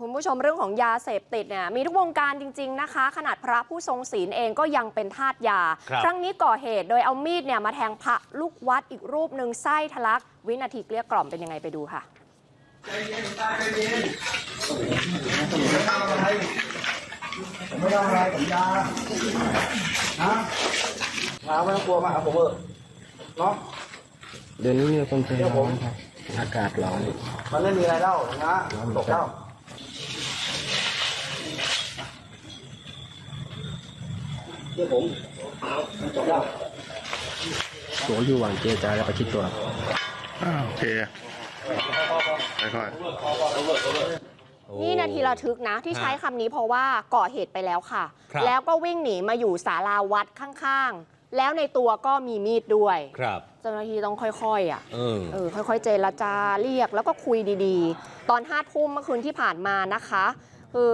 คุณผู้ชมเรื่องของยาเสพติดเนี่ยมีทุกวงการจริง ๆนะคะ ขนาดพระผู้ทรงศีลเองก็ยังเป็นทาสยาครับครั้งนี้ก่อเหตุโดยเอามีดเนี่ยมาแทงพระลูกวัดอีกรูปหนึ่งไส้ทะลัก วินาทีเกลี้ยกล่อมเป็นยังไงไปดูค่ะผมไม่ทำอะไรผมยาฮะยาไม่ต้องกลัวมากครับผมเออเนาะเดี๋ยวนี้มีคนใจร้อนครับอากาศร้อนมันไม่มีอะไรเล่านะตกเล่า ตัวอยู่หวานเจรจาและประชิดตัวอ่าโอเคค่อยนี่นาทีระทึกนะที่ใช้คำนี้เพราะว่าก่อเหตุไปแล้วค่ะคแล้วก็วิ่งหนีมาอยู่ศาลาวัดข้างๆ แล้วในตัวก็มีมีดด้วย ครับเจ้าหน้าที่ต้องค่อยๆอะเออค่อยๆ เจรจาเรียกแล้วก็คุยดีๆ ตอนห้าทุ่มเมื่อคืนที่ผ่านมานะคะ คือ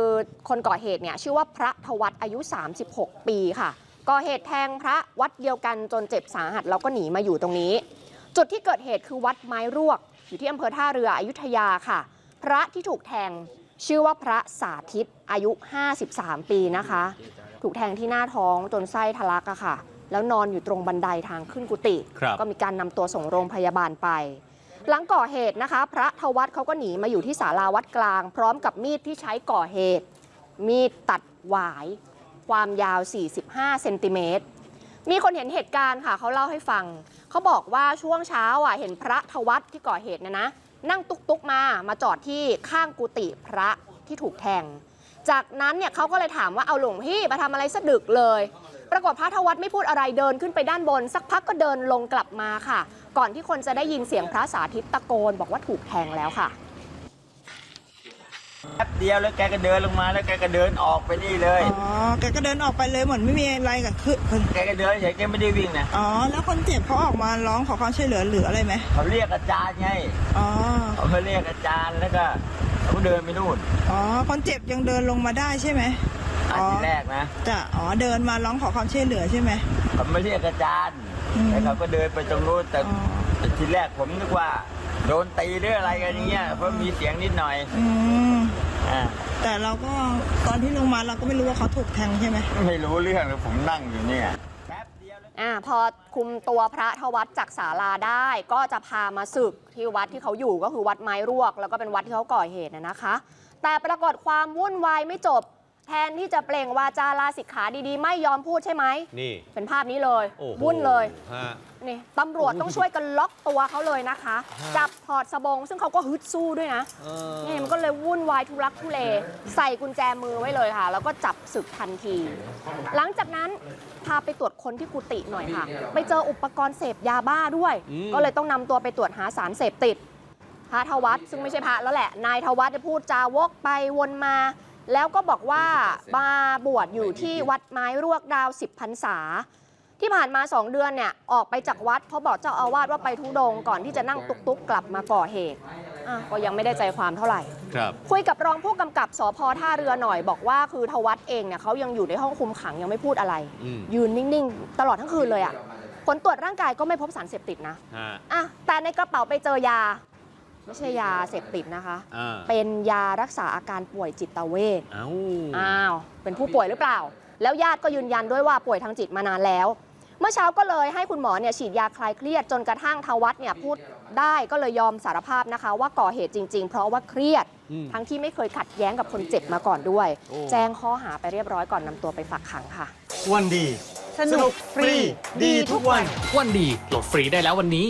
คนก่อเหตุเนี่ยชื่อว่าพระทวัตอายุ 36 ปีค่ะ ก่อเหตุแทงพระวัดเดียวกันจนเจ็บสาหัสแล้วก็หนีมาอยู่ตรงนี้ จุดที่เกิดเหตุคือวัดไม้รวก อยู่ที่อำเภอท่าเรืออยุธยาค่ะ พระที่ถูกแทงชื่อว่าพระสาธิตอายุ 53 ปีนะคะ ถูกแทงที่หน้าท้องจนไส้ทะลักอะค่ะ แล้วนอนอยู่ตรงบันไดทางขึ้นกุฏิครับก็มีการนำตัวส่งโรงพยาบาลไป หลังก่อเหตุนะคะ พระทวัตเขาก็หนีมาอยู่ที่ศาลาวัดกลาง พร้อมกับมีดที่ใช้ก่อเหตุ มีดตัดหวาย ความยาว 45 เซนติเมตร มีคนเห็นเหตุการณ์ค่ะเขาเล่าให้ฟัง เขาบอกว่าช่วงเช้าอะเห็นพระทวัตที่ก่อเหตุเนะนะ นั่งตุกตุกๆมา มาจอดที่ข้างกุฏิพระที่ถูกแทง จากนั้นเนี่ยเขาก็เลยถามว่าเอาหลวงพี่มาทำอะไรสะดึกเลย ปรากฏพระทวัตไม่พูดอะไรเดินขึ้นไปด้านบน สักพักก็เดินลงกลับมาค่ะ ก่อนที่คนจะได้ยินเสียงพระสาธิตตะโกน บอกว่าถูกแทงแล้วค่ะแป๊บเดียวแล้วแกก็เดินลงมาแล้วแกก็เดินออกไปนี่เลย อ๋อ แกก็เดินออกไปเลยเหมือนไม่มีอะไรกับคือคนแกก็เดินเฉยแกไม่ได้วิ่งนะอ๋อ แล้วคนเจ็บเขาออกมาร้องขอความช่วยเหลือหรืออะไรไหมเขาเรียกอาจารย์ไง อ๋อเขามาเรียกอาจารย์แล้วก็เขาก็เดินไปนู่น อ๋อ คนเจ็บยังเดินลงมาได้ใช่ไหม อันที่แรกนะจ้ะอ๋อเดินมาร้องขอความช่วยเหลือใช่ไหมเขามาเรียกอาจารย์อืมแล้วเขาก็เดินไปตรงนู้นแต่อ๋อแต่ทีแรกผมนึกว่า โดนตีหรืออะไรกันอย่างเงี้ยเพราะมีเสียงนิดหน่อยอืมอ่าแต่เราก็ตอนที่ลงมาเราก็ไม่รู้ว่าเขาถูกแทงใช่ไหมไม่รู้เรื่องเลยผมนั่งอยู่เนี่ยแป๊บเดียวแล้วอ่าพอคุมตัวพระทวัตจากศาลาได้ก็จะพามาศึกที่วัดที่เขาอยู่ก็คือวัดไม้รวก แล้วก็เป็นวัดที่เขาก่อเหตุนะนะคะ แต่ปรากฏความวุ่นวายไม่จบ แทนที่จะเปล่งวาจาลาสิกขาดีๆ ไม่ยอมพูดใช่ไหม นี่ เป็นภาพนี้เลย โอ้โหวุ่นเลย ฮะ นี่ตำรวจต้องช่วยกันล็อกตัวเขาเลยนะคะ ฮะ จับถอดสบง ซึ่งเขาก็ฮึดสู้ด้วยนะ เออนี่มันก็เลยวุ่นวายทุลักทุเล ใส่กุญแจมือไว้เลยค่ะ แล้วก็จับศึกทันที หลังจากนั้นพาไปตรวจค้นที่กุฏิหน่อยค่ะ ไปเจออุปกรณ์เสพยาบ้าด้วยอืมก็เลยต้องนำตัวไปตรวจหาสารเสพติดพระทวัตซึ่งไม่ใช่พระแล้วแหละ นายทวัตได้พูดจาวกไปวนมา แล้วก็บอกว่ามาบวชอยู่ที่วัดไม้รวกดาวสิบพรรษา ที่ผ่านมา 2 เดือนเนี่ยออกไปจากวัดเพราะบอกเจ้าอาวาสว่าไปทุดงค์ก่อนที่จะนั่งตุกๆกลับมาก่อเหตุอะก็ยังไม่ได้ใจความเท่าไหร่ ครับ คุยกับรองผู้กำกับสพท่าเรือหน่อยบอกว่าคือทวัตเองเนี่ยเขายังอยู่ในห้องคุมขังยังไม่พูดอะไร อืม ยืนนิ่งๆ ตลอดทั้งคืนเลยอะ่ะผลตรวจร่างกายก็ไม่พบสารเสพติดนะฮะ อะแต่ในกระเป๋าไปเจอยา ไม่ใช่ยาเสพติดนะคะ อ่าเป็นยารักษาอาการป่วยจิตเวช เอ้าอ้าว เป็นผู้ป่วยหรือเปล่า แล้วญาติก็ยืนยันด้วยว่าป่วยทางจิตมานานแล้ว เมื่อเช้าก็เลยให้คุณหมอเนี่ยฉีดยาคลายเครียดจนกระทั่งทวัตเนี่ยพูดได้ก็เลยยอมสารภาพนะคะ ว่าก่อเหตุจริง ๆ เพราะว่าเครียด อืม ทั้งที่ไม่เคยขัดแย้งกับคนเจ็บมาก่อนด้วย โอ้ แจ้งข้อหาไปเรียบร้อยก่อนนำตัวไปฝากขังค่ะ วันดี สนุกฟรี ดีทุกวัน วันดีโหลดฟรีได้แล้ววันนี้